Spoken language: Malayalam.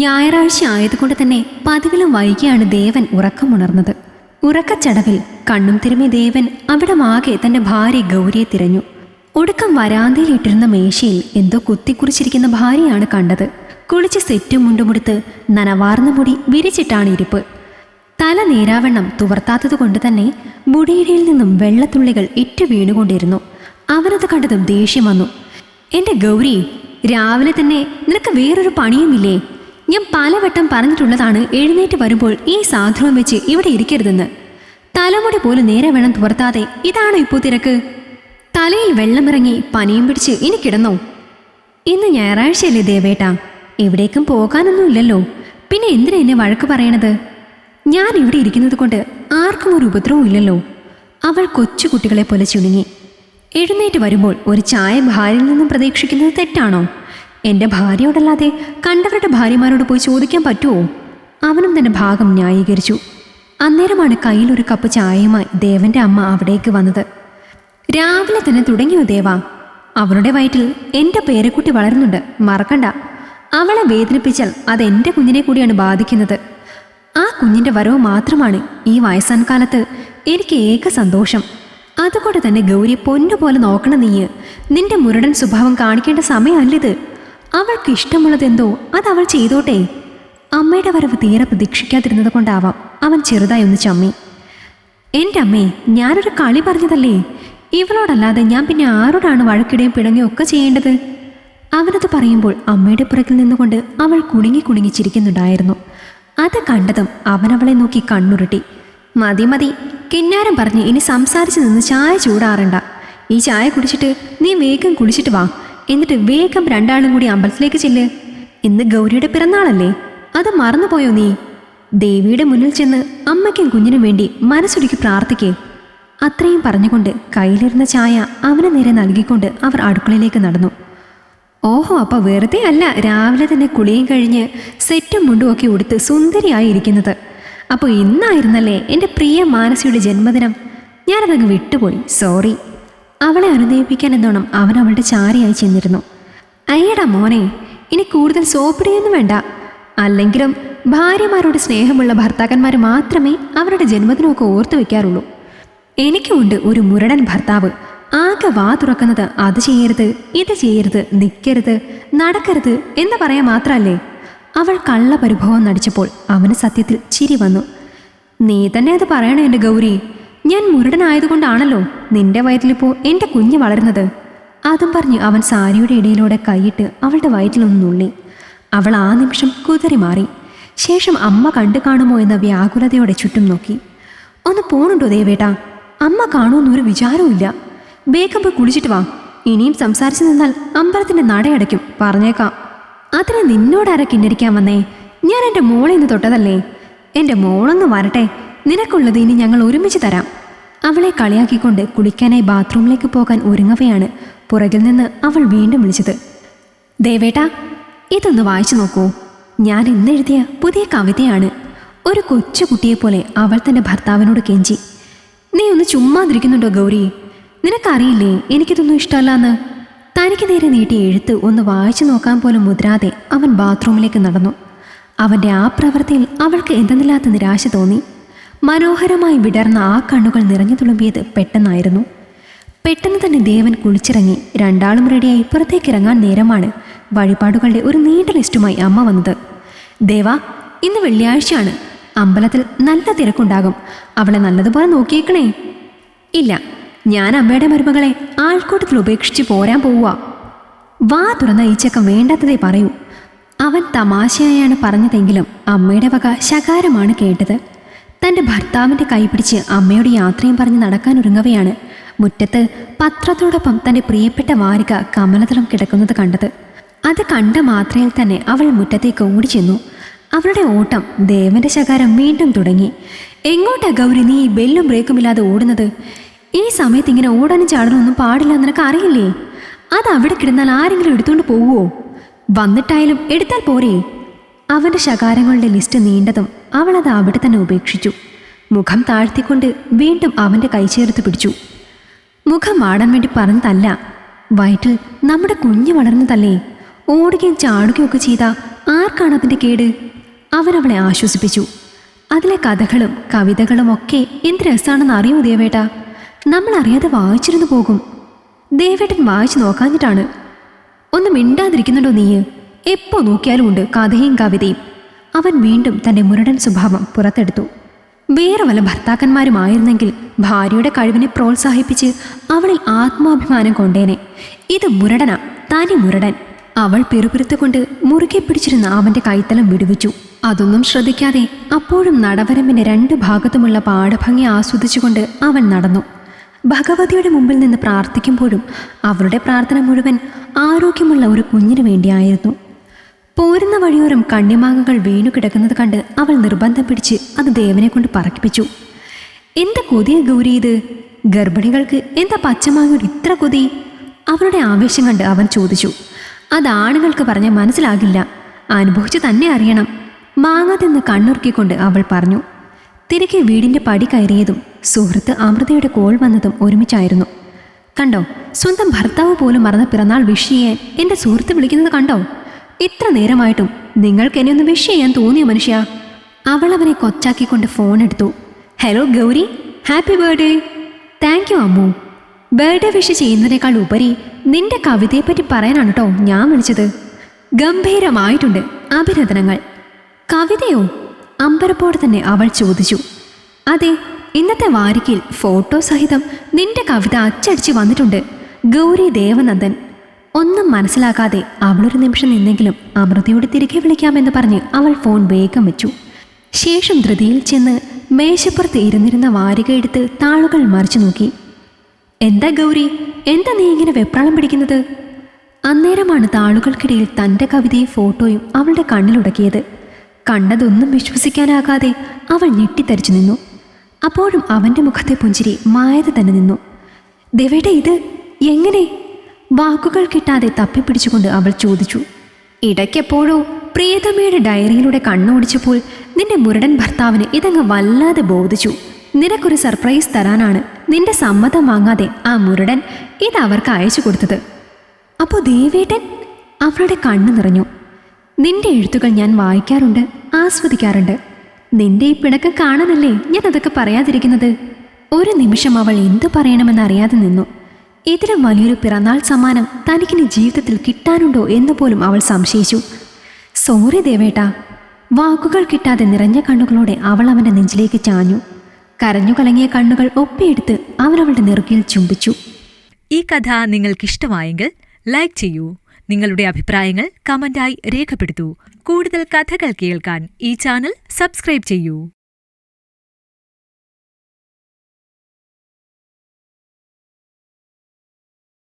ഞായറാഴ്ച ആയതുകൊണ്ട് തന്നെ പതിവിലും വൈകിയാണ് ദേവൻ ഉറക്കമുണർന്നത്. ഉറക്കച്ചടവിൽ കണ്ണും തിരുമി ദേവൻ അവിടെ ആകെ തന്റെ ഭാര്യ ഗൗരിയെ തിരഞ്ഞു. ഒടുക്കം വരാന്തയിലിട്ടിരുന്ന മേശയിൽ എന്തോ കുത്തിക്കുറിച്ചിരിക്കുന്ന ഭാര്യയാണ് കണ്ടത്. കുളിച്ച് സെറ്റും മുണ്ടുമുടുത്ത് നനവാർന്ന മുടി വിരിച്ചിട്ടാണ് ഇരിപ്പ്. തല നേരാവണ്ണം തുവർത്താത്തത് കൊണ്ട് തന്നെ മുടിയിടയിൽ നിന്നും വെള്ളത്തുള്ളികൾ ഇറ്റു വീണുകൊണ്ടിരുന്നു. അവനത് കണ്ടതും ദേഷ്യം വന്നു. എന്റെ ഗൗരി രാവിലെ തന്നെ നിനക്ക് വേറൊരു പണിയുമില്ലേ? ഞാൻ പലവട്ടം പറഞ്ഞിട്ടുള്ളതാണ് എഴുന്നേറ്റ് വരുമ്പോൾ ഈ സാധനവും വെച്ച് ഇവിടെ ഇരിക്കരുതെന്ന്. തലമുടി പോലും നേരെ വേണം തുവർത്താതെ ഇതാണോ ഇപ്പോൾ തിരക്ക്? തലയിൽ വെള്ളമിറങ്ങി പനിയും പിടിച്ച് ഇനി കിടന്നോ? ഇന്ന് ഞായറാഴ്ചയല്ലേ ദേവേട്ട. എവിടേക്കും പോകാനൊന്നും ഇല്ലല്ലോ പിന്നെ എന്തിനാ എന്നെ വഴക്ക് പറയണത്? ഞാൻ ഇവിടെ ഇരിക്കുന്നത് കൊണ്ട് ആർക്കും ഒരു ഉപദ്രവവും ഇല്ലല്ലോ. അവൾ കൊച്ചു കുട്ടികളെ പോലെ ചുണുങ്ങി. എഴുന്നേറ്റ് വരുമ്പോൾ ഒരു ചായ ഭാര്യയിൽ നിന്നും പ്രതീക്ഷിക്കുന്നത് തെറ്റാണോ? എന്റെ ഭാര്യയോടല്ലാതെ കണ്ടവരുടെ ഭാര്യമാരോട് പോയി ചോദിക്കാൻ പറ്റുമോ? അവനും തന്റെ ഭാഗം ന്യായീകരിച്ചു. അന്നേരമാണ് കയ്യിൽ ഒരു കപ്പ് ചായയുമായി ദേവന്റെ അമ്മ അവിടേക്ക് വന്നത്. രാവിലെ തന്നെ തുടങ്ങിയോ ദേവ? അവളുടെ വയറ്റിൽ എന്റെ പേരക്കുട്ടി വളരുന്നുണ്ട്. മറക്കണ്ട. അവളെ വേദനിപ്പിച്ചാൽ അത് എന്റെ കുഞ്ഞിനെ കൂടിയാണ് ബാധിക്കുന്നത്. ആ കുഞ്ഞിന്റെ വരവ് മാത്രമാണ് ഈ വയസ്സാൻ കാലത്ത് എനിക്ക് ഏക സന്തോഷം. അതുകൊണ്ട് തന്നെ ഗൗരി പൊന്നുപോലെ നോക്കണം നീയ്. നിന്റെ മുരടൻ സ്വഭാവം കാണിക്കേണ്ട സമയമല്ലിത് അവൾക്ക് ഇഷ്ടമുള്ളതെന്തോ അത് അവൾ ചെയ്തോട്ടെ. അമ്മയുടെ വരവ് തീരെ പ്രതീക്ഷിക്കാതിരുന്നത് കൊണ്ടാവാം അവൻ ചെറുതായി ഒന്ന് ചമ്മി. എന്റെ അമ്മേ ഞാനൊരു കളി പറഞ്ഞതല്ലേ? ഇവളോടല്ലാതെ ഞാൻ പിന്നെ ആരോടാണ് വഴക്കിടുകയും പിണങ്ങുകയും ഒക്കെ ചെയ്യേണ്ടത്? അവനത് പറയുമ്പോൾ അമ്മയുടെ പുറകിൽ നിന്നുകൊണ്ട് അവൾ കുണുങ്ങി കുണുങ്ങി ചിരിക്കുന്നുണ്ടായിരുന്നു. അത് കണ്ടതും അവൻ അവളെ നോക്കി കണ്ണുരുട്ടി. മതി മതി. കിന്നാരം പറഞ്ഞ് ഇനി സംസാരിച്ച് നിന്ന് ചായ ചൂടാറണ്ട. ഈ ചായ കുടിച്ചിട്ട് നീ വേഗം കുടിച്ചിട്ട് വാ. എന്നിട്ട് വേഗം രണ്ടാളും കൂടി അമ്പലത്തിലേക്ക് ചെല്ല്. ഇന്ന് ഗൗരിയുടെ പിറന്നാളല്ലേ? അത് മറന്നുപോയോ നീ? ദേവിയുടെ മുന്നിൽ ചെന്ന് അമ്മയ്ക്കും കുഞ്ഞിനും വേണ്ടി മനസ്സൊരുക്കി പ്രാർത്ഥിക്കേ. അത്രയും പറഞ്ഞുകൊണ്ട് കയ്യിലിരുന്ന ചായ അവന് നേരെ നൽകിക്കൊണ്ട് അവർ അടുക്കളയിലേക്ക് നടന്നു. ഓഹോ അപ്പൊ വെറുതെ അല്ല രാവിലെ തന്നെ കുളിയും കഴിഞ്ഞ് സെറ്റും മുണ്ടും ഒക്കെ ഉടുത്ത് സുന്ദരിയായി ഇരിക്കുന്നത്. അപ്പോൾ ഇന്നായിരുന്നല്ലേ എന്റെ പ്രിയ മാനസിയുടെ ജന്മദിനം? ഞാനതങ്ങ് വിട്ടുപോയി. സോറി. അവളെ അനുനയിപ്പിക്കാൻ എന്നോണം അവൻ അവളുടെ ചാരിയായി ചെന്നിരുന്നു. അയ്യടാ മോനെ ഇനി കൂടുതൽ സോപ്പിടിയൊന്നും വേണ്ട. അല്ലെങ്കിലും ഭാര്യമാരോട് സ്നേഹമുള്ള ഭർത്താക്കന്മാർ മാത്രമേ അവരുടെ ജന്മദിനമൊക്കെ ഓർത്തു വയ്ക്കാറുള്ളൂ എനിക്കുമുണ്ട് ഒരു മുരടൻ ഭർത്താവ്. ആകെ വാ തുറക്കുന്നത് അത് ചെയ്യരുത് ഇത് ചെയ്യരുത് നിൽക്കരുത് നടക്കരുത് എന്ന് പറയാൻ മാത്രമല്ലേ അവൾ കള്ളപരിഭവം നടിച്ചപ്പോൾ അവന് സത്യത്തിൽ ചിരി വന്നു. നീ തന്നെ അത് പറയണേ എന്റെ ഗൗരി. ഞാൻ മുരടനായതുകൊണ്ടാണല്ലോ നിന്റെ വയറ്റിലിപ്പോ എന്റെ കുഞ്ഞ് വളരുന്നത്. അതും പറഞ്ഞു അവൻ സാരിയുടെ ഇടയിലൂടെ കൈയിട്ട് അവളുടെ വയറ്റിലൊന്ന് നുള്ളി. അവൾ ആ നിമിഷം കുതിരി മാറി. ശേഷം അമ്മ കണ്ടു കാണുമോ എന്ന വ്യാകുലതയോടെ ചുറ്റും നോക്കി. ഒന്ന് പോണുണ്ടോ ദേവേട്ടാ? അമ്മ കാണുമെന്നൊരു വിചാരവുമില്ല. വേഗം പോയി കുളിച്ചിട്ട് വാ. ഇനിയും സംസാരിച്ചു നിന്നാൽ അമ്പലത്തിന്റെ നടയടയ്ക്കും പറഞ്ഞേക്കാം. അതിന് നിന്നോടാരാ കിന്നരിക്കാൻ വന്നേ? ഞാൻ എന്റെ മോളെ ഇന്ന് തൊട്ടതല്ലേ? എന്റെ മോളൊന്ന് വരട്ടെ. നിനക്കുള്ളത് ഇനി ഞങ്ങൾ ഒരുമിച്ച് തരാം. അവളെ കളിയാക്കിക്കൊണ്ട് കുളിക്കാനായി ബാത്റൂമിലേക്ക് പോകാൻ ഒരുങ്ങവെയാണ് പുറകിൽ നിന്ന് അവൾ വീണ്ടും വിളിച്ചത്. ദേവേട്ടാ ഇതൊന്ന് വായിച്ചു നോക്കൂ. ഞാൻ ഇന്നെഴുതിയ പുതിയ കവിതയാണ്. ഒരു കൊച്ചു കുട്ടിയെപ്പോലെ അവൾ തന്റെ ഭർത്താവിനോട് കെഞ്ചി. നീ ഒന്ന് ചുമ്മാതിരിക്കുന്നുണ്ടോ ഗൗരി? നിനക്കറിയില്ലേ എനിക്കിതൊന്നും ഇഷ്ടമല്ലാന്ന്? തനിക്ക് നേരെ നീട്ടി എഴുത്ത് ഒന്ന് വായിച്ചു നോക്കാൻ പോലും മുതിരാതെ അവൻ ബാത്റൂമിലേക്ക് നടന്നു. അവന്റെ ആ പ്രവൃത്തിയിൽ അവൾക്ക് എന്തെന്നില്ലാത്ത നിരാശ തോന്നി. മനോഹരമായി വിടർന്ന ആ കണ്ണുകൾ നിറഞ്ഞു തുളുമ്പിയത് പെട്ടെന്നായിരുന്നു. പെട്ടെന്ന് തന്നെ ദേവൻ കുളിച്ചിറങ്ങി. രണ്ടാളും റെഡിയായി പുറത്തേക്ക് ഇറങ്ങാൻ നേരമാണ് വഴിപാടുകളുടെ ഒരു നീണ്ട ലിസ്റ്റുമായി അമ്മ വന്നത്. ദേവ ഇന്ന് വെള്ളിയാഴ്ചയാണ്. അമ്പലത്തിൽ നല്ല തിരക്കുണ്ടാകും. അവളെ നല്ലതുപോലെ നോക്കിയേക്കണേ. ഇല്ല ഞാൻ അമ്മയുടെ മരുമകളെ ആൾക്കൂട്ടത്തിൽ ഉപേക്ഷിച്ച് പോരാൻ പോവുക. വാ തുറന്ന ഈ വേണ്ടാത്തതേ പറയൂ. അവൻ തമാശയായാണ് പറഞ്ഞതെങ്കിലും അമ്മയുടെ വക ശകാരമാണ് കേട്ടത്. തന്റെ ഭർത്താവിന്റെ കൈപിടിച്ച് അമ്മയോട് യാത്രയും പറഞ്ഞ് നടക്കാൻ ഒരുങ്ങവെയാണ് മുറ്റത്ത് പത്രത്തോടൊപ്പം തന്റെ പ്രിയപ്പെട്ട വാരിക കമലതലം കിടക്കുന്നത് കണ്ടത്. അത് കണ്ട മാത്രയിൽ തന്നെ അവൾ മുറ്റത്തേക്ക് ഓടിച്ചെന്നു. അവളുടെ ഓട്ടം ദേവന്റെ ശകാരം വീണ്ടും തുടങ്ങി. എങ്ങോട്ടാ ഗൗരി നീ ബെല്ലും ബ്രേക്കും ഇല്ലാതെ ഓടുന്നത്? ഈ സമയത്ത് ഇങ്ങനെ ഓടാനും ചാടാനൊന്നും പാടില്ല നിനക്ക് അറിയില്ലേ? അത് അവിടെ കിടന്നാൽ ആരെങ്കിലും എടുത്തുകൊണ്ട് പോവുമോ വന്നിട്ടായാലും എടുത്താൽ പോരേ? അവന്റെ ശകാരങ്ങളുടെ ലിസ്റ്റ് നീണ്ടതും അവൾ അത് അവിടെ തന്നെ ഉപേക്ഷിച്ചു. മുഖം താഴ്ത്തിക്കൊണ്ട് വീണ്ടും അവന്റെ കൈ ചേർത്ത് പിടിച്ചു. മുഖം മാടാൻ വേണ്ടി പറഞ്ഞതല്ല വയറ്റിൽ നമ്മുടെ കുഞ്ഞ് വളർന്നതല്ലേ? ഓടുകയും ചാടുകയും ഒക്കെ ചെയ്ത ആർക്കാണ് അതിന്റെ കേട്? അവനവളെ ആശ്വസിപ്പിച്ചു. അതിലെ കഥകളും കവിതകളും ഒക്കെ എന്ത് രസമാണെന്ന് അറിയൂ ദേവേട്ട? നമ്മൾ അറിയാതെ വായിച്ചിരുന്നു പോകും. ദേവേട്ടൻ വായിച്ചു നോക്കാഞ്ഞിട്ടാണ്. ഒന്ന് മിണ്ടാതിരിക്കുന്നുണ്ടോ നീ എപ്പോ നോക്കിയാലും ഉണ്ട് കഥയും കവിതയും. അവൻ വീണ്ടും തന്റെ മുരടൻ സ്വഭാവം പുറത്തെടുത്തു. വേറെ വല്ല ഭർത്താക്കന്മാരുമായിരുന്നെങ്കിൽ ഭാര്യയുടെ കഴിവിനെ പ്രോത്സാഹിപ്പിച്ച് അവളിൽ ആത്മാഭിമാനം കൊണ്ടേനെ. ഇത് മുരടന തനി മുരടൻ. അവൾ പിറുപിറുത്തുകൊണ്ട് മുറുകെ പിടിച്ചിരുന്ന അവന്റെ കൈത്തലം വിടുവിച്ചു. അതൊന്നും ശ്രദ്ധിക്കാതെ അപ്പോഴും നടവരമ്പിന്റെ രണ്ട് ഭാഗത്തുമുള്ള പാഠഭംഗി ആസ്വദിച്ചുകൊണ്ട് അവൻ നടന്നു. ഭഗവതിയുടെ മുമ്പിൽ നിന്ന് പ്രാർത്ഥിക്കുമ്പോഴും അവരുടെ പ്രാർത്ഥന മുഴുവൻ ആരോഗ്യമുള്ള ഒരു കുഞ്ഞിനു വേണ്ടിയായിരുന്നു. പോരുന്ന വഴിയോരം കണ്ണിമാങ്ങകൾ വീണു കിടക്കുന്നത് കണ്ട് അവൾ നിർബന്ധം പിടിച്ച് അത് ദേവനെ കൊണ്ട് പറക്കിപ്പിച്ചു. എന്താ കൊതിയ ഗൗരി ഇത്? ഗർഭിണികൾക്ക് എന്താ പച്ചമാങ്ങയുടെ ഇത്ര കൊതി? അവരുടെ ആവേശം കണ്ട് അവൻ ചോദിച്ചു. അത് ആണുങ്ങൾക്ക് പറഞ്ഞ് മനസ്സിലാകില്ല. അനുഭവിച്ചു തന്നെ അറിയണം. മാങ്ങ തിന്ന് കണ്ണുറുക്കിക്കൊണ്ട് അവൾ പറഞ്ഞു. തിരികെ വീടിന്റെ പടി കയറിയതും സുഹൃത്ത് അമൃതയുടെ കോൾ വന്നതും ഒരുമിച്ചായിരുന്നു. കണ്ടോ? സ്വന്തം ഭർത്താവ് പോലും മറന്ന പിറന്നാൾ വിഷ് ചെയ്യാൻ എന്റെ സുഹൃത്ത് വിളിക്കുന്നത് കണ്ടോ? ഇത്ര നേരമായിട്ടും നിങ്ങൾക്ക് എന്നെ ഒന്ന് വിഷ് ചെയ്യാൻ തോന്നിയ മനുഷ്യ? അവൾ അവനെ കൊച്ചാക്കിക്കൊണ്ട് ഫോൺ എടുത്തു. Hello Gauri. Happy birthday thank you Ammu. Birthday wish ചെയ്യുന്നതിനേക്കാൾ ഉപരി നിന്റെ കവിതയെപ്പറ്റി പറയാനാണ് കേട്ടോ ഞാൻ വിളിച്ചത്. ഗംഭീരമായിട്ടുണ്ട് അഭിനന്ദനങ്ങൾ. കവിതയോ? അമ്പരപ്പോടെ തന്നെ അവൾ ചോദിച്ചു. അതെ ഇന്നത്തെ വാരികയിൽ ഫോട്ടോ സഹിതം നിന്റെ കവിത അച്ചടിച്ച് വന്നിട്ടുണ്ട്. ഗൗരി ദേവനന്ദൻ. ഒന്നും മനസ്സിലാക്കാതെ അവളൊരു നിമിഷം നിന്നെങ്കിലും അമൃതയോട് തിരികെ വിളിക്കാമെന്ന് പറഞ്ഞ് അവൾ ഫോൺ വേഗം വെച്ചു. ശേഷം ധൃതിയിൽ ചെന്ന് മേശപ്പുറത്ത് ഇരുന്നിരുന്ന വാരിക എടുത്ത് താളുകൾ മറിച്ചു നോക്കി. എന്താ ഗൗരി? എന്താ നീ ഇങ്ങനെ വെപ്രാളം പിടിക്കുന്നത്? അന്നേരമാണ് താളുകൾക്കിടയിൽ തന്റെ കവിതയും ഫോട്ടോയും അവളുടെ കണ്ണിലുടക്കിയത്. കണ്ടതൊന്നും വിശ്വസിക്കാനാകാതെ അവൾ ഞെട്ടിത്തരിച്ചു നിന്നു. അപ്പോഴും അവന്റെ മുഖത്തെ പുഞ്ചിരി മായത് തന്നെ നിന്നു. ദേവേട്ട ഇത്. എങ്ങനെ? വാക്കുകൾ കിട്ടാതെ തപ്പിപ്പിടിച്ചുകൊണ്ട് അവൾ ചോദിച്ചു ഇടയ്ക്കെപ്പോഴോ പ്രിയതമയുടെ ഡയറിയിലൂടെ കണ്ണോടിച്ചപ്പോൾ നിന്റെ മുരടൻ ഭർത്താവിന് ഇതങ്ങ് വല്ലാതെ ബോധിച്ചു. നിനക്കൊരു സർപ്രൈസ് തരാനാണ്. നിന്റെ സമ്മതം വാങ്ങാതെ ആ മുരടൻ ഇത് അവർക്ക് അയച്ചു കൊടുത്തത്. അപ്പോൾ ദേവേട്ടൻ? അവളുടെ കണ്ണു നിറഞ്ഞു. നിന്റെ എഴുത്തുകൾ ഞാൻ വായിക്കാറുണ്ട് ആസ്വദിക്കാറുണ്ട്. നിന്റെ ഈ പിണക്ക് കാണാനല്ലേ ഞാൻ അതൊക്കെ പറയാതിരിക്കുന്നത്? ഒരു നിമിഷം അവൾ എന്തു പറയണമെന്ന് അറിയാതെ നിന്നു. ഇതിലും വലിയൊരു പിറന്നാൾ സമ്മാനം തനിക്കിനി ജീവിതത്തിൽ കിട്ടാനുണ്ടോ എന്ന് പോലും അവൾ സംശയിച്ചു. സോറി ദേവേട്ട. വാക്കുകൾ കിട്ടാതെ നിറഞ്ഞ കണ്ണുകളോടെ അവൾ അവന്റെ നെഞ്ചിലേക്ക് ചാഞ്ഞു. കരഞ്ഞു കലങ്ങിയ കണ്ണുകൾ ഒപ്പിയെടുത്ത് അവൻ നെറുകിൽ ചുംബിച്ചു. ഈ കഥ നിങ്ങൾക്കിഷ്ടമായെങ്കിൽ ലൈക്ക് ചെയ്യൂ. നിങ്ങളുടെ അഭിപ്രായങ്ങൾ കമന്റായി രേഖപ്പെടുത്തൂ. കൂടുതൽ കഥകൾ കേൾക്കാൻ ഈ ചാനൽ സബ്സ്ക്രൈബ് ചെയ്യൂ.